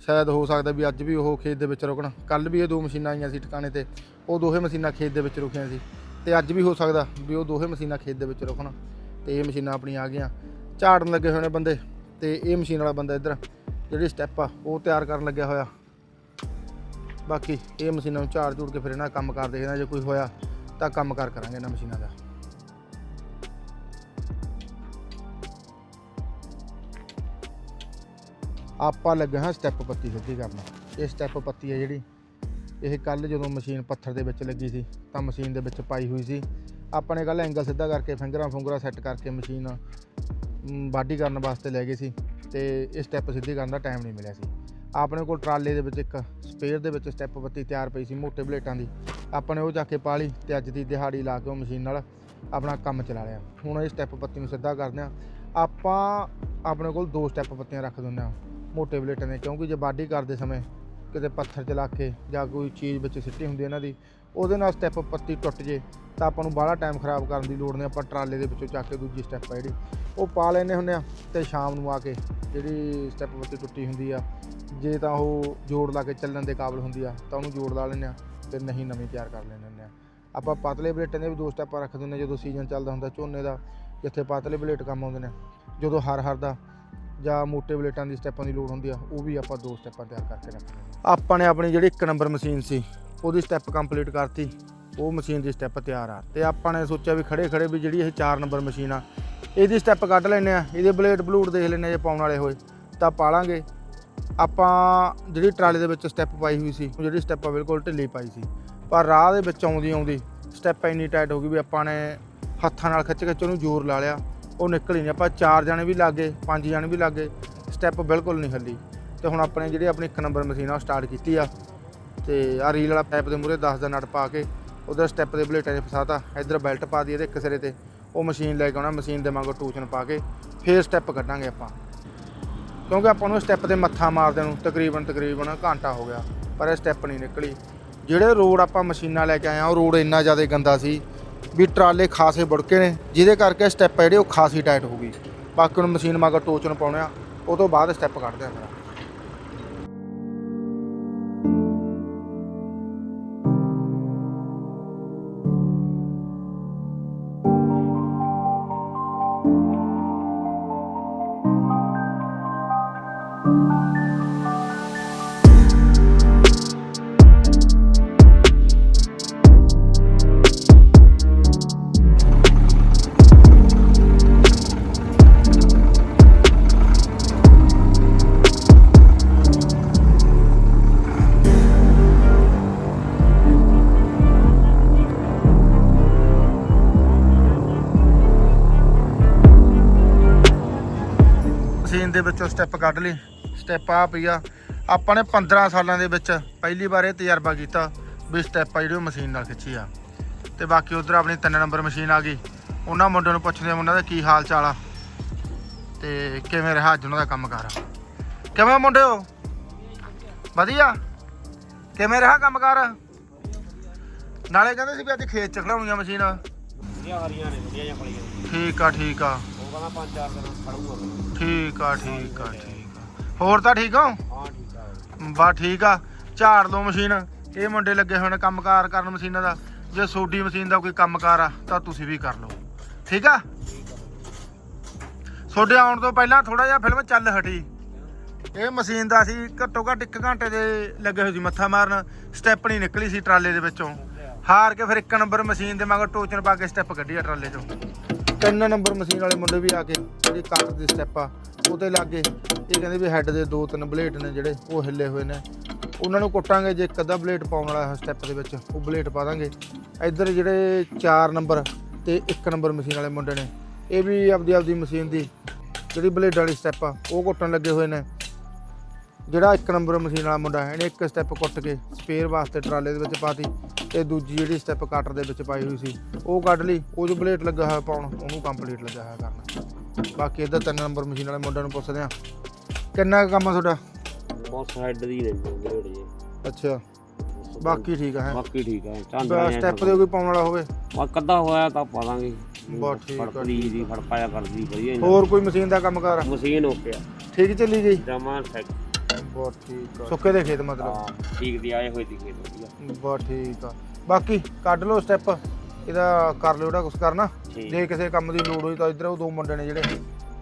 ਸ਼ਾਇਦ ਹੋ ਸਕਦਾ ਵੀ ਅੱਜ ਵੀ ਉਹ ਖੇਤ ਦੇ ਵਿੱਚ ਰੁਕਣ। ਕੱਲ ਵੀ ਇਹ ਦੋ ਮਸ਼ੀਨਾਂ ਆਈਆਂ ਸੀ ਟਿਕਾਣੇ ਤੇ, ਉਹ ਦੋਹੇ ਮਸ਼ੀਨਾਂ ਖੇਤ ਦੇ ਵਿੱਚ ਰੁਕੀਆਂ ਸੀ। ਤੇ ਅੱਜ ਵੀ ਹੋ ਸਕਦਾ ਵੀ ਉਹ ਦੋਹੇ ਮਸ਼ੀਨਾਂ ਖੇਤ ਦੇ ਵਿੱਚ ਰੁਕਣ। ਤੇ ਇਹ ਮਸ਼ੀਨਾਂ ਆਪਣੀਆਂ ਆ ਗਈਆਂ। ਝਾੜਨ ਲੱਗੇ ਹੋਏ ਨੇ ਬੰਦੇ ਤੇ ਇਹ ਮਸ਼ੀਨ ਵਾਲਾ ਬੰਦਾ ਇੱਧਰ, ਜਿਹੜੀ ਸਟੈਪ ਆ, ਉਹ ਤਿਆਰ ਕਰਨ ਲੱਗਿਆ ਹੋਇਆ। ਬਾਕੀ ਇਹ ਮਸ਼ੀਨਾਂ ਨੂੰ ਝਾੜ ਝੂੜ ਕੇ ਫਿਰ ਇਹਨਾਂ ਦਾ ਕੰਮ ਕਰ ਦੇਖਦੇ ਜੇ ਕੋਈ ਹੋਇਆ ਤਾਂ ਕੰਮ ਕਾਰ ਕਰਾਂਗੇ ਇਹਨਾਂ ਮਸ਼ੀਨਾਂ ਦਾ। ਆਪਾਂ ਲੱਗੇ ਹਾਂ ਸਟੈਪ ਪੱਤੀ ਸਿੱਧੀ ਕਰਨਾ। ਇਹ ਸਟੈਪ ਪੱਤੀ ਹੈ ਜਿਹੜੀ ਇਹ ਕੱਲ ਜਦੋਂ ਮਸ਼ੀਨ ਪੱਥਰ ਦੇ ਵਿੱਚ ਲੱਗੀ ਸੀ ਤਾਂ ਮਸ਼ੀਨ ਦੇ ਵਿੱਚ ਪਾਈ ਹੋਈ ਸੀ। ਆਪਾਂ ਨੇ ਕੱਲ ਐਂਗਲ ਸਿੱਧਾ ਕਰਕੇ ਫਿੰਗਰਾਂ ਫੁੰਗਰਾਂ ਸੈੱਟ ਕਰਕੇ ਮਸ਼ੀਨ ਮ, ਬਾਡੀ ਕਰਨ ਵਾਸਤੇ ਲੈ ਗਏ ਸੀ ਤੇ ਇਹ ਸਟੈਪ ਸਿੱਧੀ ਕਰਨ ਦਾ ਟਾਈਮ ਨਹੀਂ ਮਿਲਿਆ ਸੀ। ਆਪਣੇ ਕੋਲ ਟਰਾਲੇ ਦੇ ਵਿੱਚ ਇੱਕ ਸਪੇਅਰ ਦੇ ਵਿੱਚ ਸਟੈਪ ਪੱਤੀ ਤਿਆਰ ਪਈ ਸੀ, ਮੋਟੇ ਬਲੇਟਾਂ ਦੀ। ਆਪਾਂ ਨੇ ਉਹ ਜਾ ਕੇ ਪਾ ਲਈ ਤੇ ਅੱਜ ਦੀ ਦਿਹਾੜੀ ਲਾ ਕੇ ਉਹ ਮਸ਼ੀਨ ਨਾਲ ਆਪਣਾ ਕੰਮ ਚਲਾ ਲਿਆ। ਹੁਣ ਇਹ ਸਟੈਪ ਪੱਤੀ ਨੂੰ ਸਿੱਧਾ ਕਰਦੇ ਆ ਆਪਾਂ ਆਪਣੇ ਕੋਲ ਦੋ ਸਟੈਪ ਪੱਤੀਆਂ ਰੱਖ ਦਿੰਦੇ ਆ ਮੋਟੇ ਬਲੇਟਾਂ ਦੇ ਕਿਉਂਕਿ ਜੇ ਬਾਡੀ ਕਰਦੇ ਸਮੇਂ ਕਿਤੇ ਪੱਥਰ ਚਲਾ ਕੇ ਜਾਂ ਕੋਈ ਚੀਜ਼ ਵਿੱਚ ਸਿੱਟੀ ਹੁੰਦੀ ਇਹਨਾਂ ਦੀ, ਉਹਦੇ ਨਾਲ ਸਟੈਪ ਪੱਤੀ ਟੁੱਟ ਜੇ, ਤਾਂ ਆਪਾਂ ਨੂੰ ਬਾਹਲਾ ਟਾਈਮ ਖਰਾਬ ਕਰਨ ਦੀ ਲੋੜ ਨਹੀਂ, ਆਪਾਂ ਟਰਾਲੇ ਦੇ ਵਿੱਚੋਂ ਚੱਕ ਕੇ ਦੂਜੀ ਸਟੈਪ ਆ ਜਿਹੜੀ। ਉਹ ਪਾ ਲੈਨੇ ਹੁੰਦੇ ਆ ਤੇ ਸ਼ਾਮ ਨੂੰ ਆ ਕੇ ਜਿਹੜੀ ਸਟੈਪ ਪੱਤੀ ਟੁੱਟੀ ਹੁੰਦੀ ਆ, ਜੇ ਤਾਂ ਉਹ ਜੋੜ ਲਾ ਕੇ ਚੱਲਣ ਦੇ ਕਾਬਲ ਹੁੰਦੀ ਆ, ਤਾਂ ਉਹਨੂੰ ਜੋੜ ਲਾ ਲੈਂਦੇ ਆ ਤੇ ਨਹੀਂ ਨਵੀਂ ਤਿਆਰ ਕਰ ਲੈਂਦੇ ਹੁੰਦੇ ਆ। ਆਪਾਂ ਪਤਲੇ ਬਲੇਟਾਂ ਦੇ ਵੀ ਦੋ ਸਟੈਪਾਂ ਰੱਖ ਦਿੰਦੇ ਜਦੋਂ ਸੀਜ਼ਨ ਚੱਲਦਾ ਹੁੰਦਾ ਝੋਨੇ ਦਾ, ਜਿੱਥੇ ਪਤਲੇ ਬਲੇਟ ਕੰਮ ਆਉਂਦੇ ਨੇ, ਜਦੋਂ ਹਰ ਹਰ ਦਾ ਜਾਂ ਮੋਟੇ ਬਲੇਟਾਂ ਦੀ ਸਟੈਪਾਂ ਦੀ ਲੋੜ ਹੁੰਦੀ ਆ, ਉਹ ਵੀ ਆਪਾਂ ਦੋ ਸਟੈਪਾਂ ਤਿਆਰ ਕਰਕੇ ਰੱਖਦੇ ਆਪਾਂ ਨੇ ਆਪਣੀ ਜਿਹੜੀ ਇੱਕ ਨੰਬਰ ਮਸ਼ੀਨ ਸੀ, ਉਹਦੀ ਸਟੈਪ ਕੰਪਲੀਟ ਕਰਤੀ, ਉਹ ਮਸ਼ੀਨ ਦੀ ਸਟੈਪ ਤਿਆਰ ਆ। ਤੇ ਆਪਾਂ ਨੇ ਸੋਚਿਆ ਵੀ ਖੜੇ ਖੜੇ ਵੀ ਜਿਹੜੀ ਇਹ 4 ਨੰਬਰ ਮਸ਼ੀਨ ਆ, ਇਹਦੀ ਸਟੈਪ ਕੱਢ ਲੈਨੇ ਆ, ਇਹਦੇ ਬਲੇਡ ਬਲੂਡ ਦੇਖ ਲੈਨੇ ਆ ਜੇ ਪਾਉਣ ਵਾਲੇ ਹੋਏ, ਤਾਂ ਪਾ ਲਾਂਗੇ ਆਪਾਂ ਜਿਹੜੀ ਟਰਾਲੇ ਦੇ ਵਿੱਚ ਸਟੈਪ ਪਾਈ ਹੋਈ ਸੀ ਉਹ ਜਿਹੜੀ ਸਟੈਪ ਬਿਲਕੁਲ ਢਿੱਲੀ ਪਾਈ ਸੀ। ਪਰ ਰਾਹ ਦੇ ਵਿੱਚ ਆਉਂਦੀ ਆਉਂਦੀ ਸਟੈਪ ਇੰਨੀ ਟਾਈਟ ਹੋ ਗਈ ਵੀ ਆਪਾਂ ਨੇ ਹੱਥਾਂ ਨਾਲ ਖਿੱਚ ਖਿੱਚ ਉਹਨੂੰ ਜ਼ੋਰ ਲਾ ਲਿਆ। ਉਹ ਨਿਕਲ ਹੀ ਨਹੀਂ। ਆਪਾਂ ਚਾਰ ਜਣੇ ਵੀ ਲੱਗੇ, ਪੰਜ ਜਾਣੇ ਵੀ ਲੱਗੇ ਸਟੈਪ ਬਿਲਕੁਲ ਨਹੀਂ ਹੱਲੀ। ਤੇ ਹੁਣ ਆਪਣੇ ਜਿਹੜੀ ਆਪਣੀ ਇੱਕ ਨੰਬਰ ਮਸ਼ੀਨ ਆ, ਉਹ ਸਟਾਰਟ ਕੀਤੀ ਆ। ਤੇ ਆ ਰੀਲ ਵਾਲਾ ਪਾਈਪ ਦੇ ਮੂਰੇ 10 ਦਾ ਨਟ ਪਾ ਕੇ ਉਧਰ ਸਟੈਪ ਦੇ ਬਲੇਟਾਂ 'ਚ ਫਸਾਤਾ। ਇਧਰ ਬੈਲਟ ਪਾ ਦੀ ਇਹਦੇ ਇੱਕ ਸਿਰੇ ਤੇ। ਉਹ ਮਸ਼ੀਨ ਲੈ ਕੇ ਆਉਣਾ ਮਸ਼ੀਨ ਦੇ ਵਾਂਗੂ ਟੂਚਨ ਪਾ ਕੇ, ਫੇਰ ਸਟੈਪ ਕੱਢਾਂਗੇ ਆਪਾਂ। ਕਿਉਂਕਿ ਆਪਾਂ ਨੂੰ ਸਟੈਪ ਤੇ ਮੱਥਾ ਮਾਰਦੇ ਨੂੰ ਤਕਰੀਬਨ ਤਕਰੀਬਨ ਘੰਟਾ ਹੋ ਗਿਆ, ਪਰ ਇਹ ਸਟੈਪ ਨਹੀਂ ਨਿਕਲੀ। ਜਿਹੜੇ ਰੋਡ ਆਪਾਂ ਮਸ਼ੀਨਾਂ ਲੈ ਕੇ ਆਏ ਆ, ਉਹ ਰੋਡ ਇੰਨਾ ਜ਼ਿਆਦਾ ਗੰਦਾ ਸੀ ਵੀ ਟਰਾਲੇ ਖਾਸੇ ਬੁੜਕੇ ਨੇ, ਜਿਹਦੇ ਕਰਕੇ ਸਟੈਪ ਜਿਹੜੇ ਉਹ ਖਾਸੀ ਟਾਈਟ ਹੋ ਗਈ। ਬਾਕੀ ਨੂੰ ਮਸ਼ੀਨ ਮਗਰ ਟੋਚਨ ਪਾਉਣੇ ਆ, ਉਹ ਤੋਂ ਬਾਅਦ ਸਟੈਪ ਕੱਢਦੇ ਆ ਫਿਰ। ਦੇ ਵਿੱਚੋਂ ਸਟੈਪ ਕੱਢ ਲਈ। ਸਟੈਪ ਆ ਪਈ ਆ। ਆਪਾਂ ਨੇ 15 ਸਾਲਾਂ ਦੇ ਵਿੱਚ ਪਹਿਲੀ ਵਾਰ ਇਹ ਤਜਰਬਾ ਕੀਤਾ ਵੀ ਸਟੈਪ ਆ ਜਿਹੜੀ ਉਹ ਮਸ਼ੀਨ ਨਾਲ ਖਿੱਚੀ ਆ। ਤੇ ਬਾਕੀ ਉਧਰ ਆਪਣੀ 3 ਨੰਬਰ ਮਸ਼ੀਨ ਆ ਗਈ। ਉਹਨਾਂ ਮੁੰਡਿਆਂ ਨੂੰ ਪੁੱਛਦੇ ਆ ਉਹਨਾਂ ਦਾ ਕੀ ਹਾਲ ਚਾਲ ਆ? ਤੇ ਕਿਵੇਂ ਰਿਹਾ ਅੱਜ ਉਹਨਾਂ ਦਾ ਕੰਮ ਕਰ ਕਿਵੇਂ ਮੁੰਡਿਓ ਵਧੀਆ? ਕਿਵੇਂ ਰਿਹਾ ਕੰਮ ਕਰ ਨਾਲੇ ਕਹਿੰਦੇ ਸੀ ਵੀ ਅੱਜ ਖੇਤ ਚ ਖੜਾਉਣੀਆਂ ਮਸ਼ੀਨ ਵਧੀਆ ਹਰੀਆਂ ਨੇ ਵਧੀਆ ਜਾਂ ਫਲੀਆਂ ਠੀਕ ਆ ਠੀਕ ਆ। ਦਿਨ ਖੜੂਗਾ ਠੀਕ ਆ ਠੀਕ ਆ ਠੀਕ ਆ। ਹੋਰ ਤਾਂ ਠੀਕ ਹੋ? ਹਾਂ ਠੀਕ ਆ। ਬਾ ਠੀਕ ਆ। ਝਾੜ ਲਓ ਮਸ਼ੀਨ। ਇਹ ਮੁੰਡੇ ਲੱਗੇ ਹੋਏ ਨੇ ਕੰਮਕਾਰ ਕਰਨ ਮਸ਼ੀਨਾਂ ਦਾ। ਜੇ ਸੋਡੀ ਮਸ਼ੀਨ ਦਾ ਕੋਈ ਕੰਮਕਾਰ ਆ ਤਾਂ ਤੁਸੀਂ ਵੀ ਕਰ ਲਓ। ਠੀਕ ਆ? ਤੁਹਾਡੇ ਆਉਣ ਤੋਂ ਪਹਿਲਾਂ ਥੋੜਾ ਜਿਹਾ ਫਿਲਮ ਚੱਲ ਹਟੀ। ਇਹ ਮਸ਼ੀਨ ਦਾ ਸੀ ਘੱਟੋ ਘੱਟ 1 ਘੰਟੇ ਦੇ ਲੱਗੇ ਹੋਏ ਸੀ ਮੱਥਾ ਮਾਰਨ। ਸਟੈਪ ਨਹੀਂ ਨਿਕਲੀ ਸੀ ਟਰਾਲੇ ਦੇ ਵਿੱਚੋਂ। ਹਾਰ ਕੇ ਫਿਰ ਇੱਕ ਨੰਬਰ ਮਸ਼ੀਨ ਦੇ ਮਗਰ ਟੋਚਨ ਪਾ ਕੇ ਸਟੈਪ ਕੱਢੀ ਆ ਟਰਾਲੇ ਚੋਂ। ਤਿੰਨ ਨੰਬਰ ਮਸ਼ੀਨ ਵਾਲੇ ਮੁੰਡੇ ਵੀ ਆ ਕੇ ਜਿਹੜੇ ਕੱਟ ਦੀ ਸਟੈਪ ਆ ਉਹਤੇ ਲਾਗੇ ਇਹ ਕਹਿੰਦੇ ਵੀ ਹੈੱਡ ਦੇ ਦੋ ਤਿੰਨ ਬਲੇਡ ਨੇ ਜਿਹੜੇ, ਉਹ ਹਿੱਲੇ ਹੋਏ ਨੇ। ਉਹਨਾਂ ਨੂੰ ਕੁੱਟਾਂਗੇ ਜੇ ਇੱਕ ਅੱਧਾ ਬਲੇਡ ਪਾਉਣ ਵਾਲਾ ਸਟੈਪ ਦੇ ਵਿੱਚ, ਉਹ ਬਲੇਡ ਪਾ ਦਾਂਗੇ। ਇੱਧਰ ਜਿਹੜੇ 4 ਨੰਬਰ ਤੇ 1 ਨੰਬਰ ਮਸ਼ੀਨ ਵਾਲੇ ਮੁੰਡੇ ਨੇ, ਇਹ ਵੀ ਆਪਦੀ ਆਪਦੀ ਮਸ਼ੀਨ ਦੀ ਜਿਹੜੀ ਬਲੇਡ ਵਾਲੀ ਸਟੈਪ ਆ, ਉਹ ਕੁੱਟਣ ਲੱਗੇ ਹੋਏ ਨੇ। ਜਿਹੜਾ ਇੱਕ ਨੰਬਰ ਮਸ਼ੀਨ ਵਾਲਾ ਮੁੰਡਾ ਇਹਨੇ ਇੱਕ ਸਟੈਪ ਕੁੱਟ ਕੇ ਸਪੇਅਰ ਵਾਸਤੇ ਟਰਾਲੇ ਦੇ ਵਿੱਚ ਪਾਤੀ। ਤੇ ਦੂਜੀ ਜਿਹੜੀ ਸਟੈਪ ਕਟਰ ਦੇ ਵਿੱਚ ਪਾਈ ਹੋਈ ਸੀ ਉਹ ਕੱਢ ਲਈ ਉਹ ਜੋ ਬਲੇਡ ਲੱਗਾ ਹੋਇਆ ਪਾਉਣ ਉਹਨੂੰ ਕੰਪਲੀਟ ਲੱਗਾ ਹੋਇਆ ਕਰਨਾ। ਬਾਕੀ ਇੱਧਰ ਤਿੰਨ ਨੰਬਰ ਮਸ਼ੀਨ ਵਾਲੇ ਮੁੰਡਿਆਂ ਨੂੰ ਪੁੱਛਦੇ ਆ ਕਿੰਨਾ ਕੰਮ ਆ ਤੁਹਾਡਾ? ਬਹੁਤ ਸਾਈਡ ਦੀ ਨੇ ਬਲੇਡ ਜੀ ਅੱਛਾ ਬਾਕੀ ਠੀਕ ਆ ਹੈ? ਬਾਕੀ ਠੀਕ ਹੈ ਚਾਂਦਰਾ ਸਟੈਪ ਦੇ ਕੋਈ ਪਾਉਣ ਵਾਲਾ ਹੋਵੇ? ਆ ਕੱਦਾ ਹੋਇਆ ਤਾਂ ਪਾ ਦਾਂਗੇ ਬਸ ਠੀਕ ਆ, ਫੜਪਦੀ ਦੀ ਫੜਪਾਇਆ ਕਰਦੀ ਵਧੀਆ ਹੋਰ ਕੋਈ ਮਸ਼ੀਨ ਦਾ ਕੰਮ ਕਰ? ਮਸ਼ੀਨ ਹੋ ਗਿਆ। ਠੀਕ ਚੱਲੀ ਗਈ? ਜਮਾ ਸੈਕ ਬਹੁਤ ਠੀਕ ਆ। ਸੁੱਕੇ ਦੇ ਖੇਤ ਮਤਲਬ? ਹਾਂ ਠੀਕ ਦੀ ਆਏ ਹੋਏ ਦੀ ਖੇਤ ਵਧੀਆ। ਬਹੁਤ ਠੀਕ ਆ। ਬਾਕੀ ਕੱਢ ਲਓ ਸਟੈਪ ਇਹਦਾ ਕਰ ਲਿਓ ਜਿਹੜਾ ਕੁਝ ਕਰਨਾ। ਠੀਕ। ਜੇ ਕਿਸੇ ਕੰਮ ਦੀ ਲੋੜ ਹੋਈ ਤਾਂ ਇੱਧਰ ਉਹ ਦੋ ਮੁੰਡੇ ਨੇ ਜਿਹੜੇ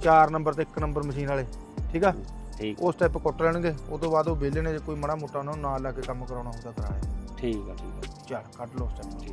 4 ਨੰਬਰ ਤੇ 1 ਨੰਬਰ ਮਸ਼ੀਨ ਵਾਲੇ ਠੀਕ ਆ? ਠੀਕ। ਉਹ ਸਟੈਪ ਕੁੱਟ ਲੈਣਗੇ। ਉਸ ਤੋਂ ਬਾਅਦ ਉਹ ਵਿਹਲੇ ਨੇ ਜੇ ਕੋਈ ਮਾੜਾ ਮੋਟਾ ਉਹਨਾਂ ਨੂੰ ਨਾਲ ਲਾ ਕੇ ਕੰਮ ਕਰਾਉਣਾ ਹੁੰਦਾ ਕਰਾ ਲਿਆ ਠੀਕ ਆ ਠੀਕ ਆ। ਚੱਲ ਕੱਢ ਲਓ ਸਟੈਪ ਠੀਕ।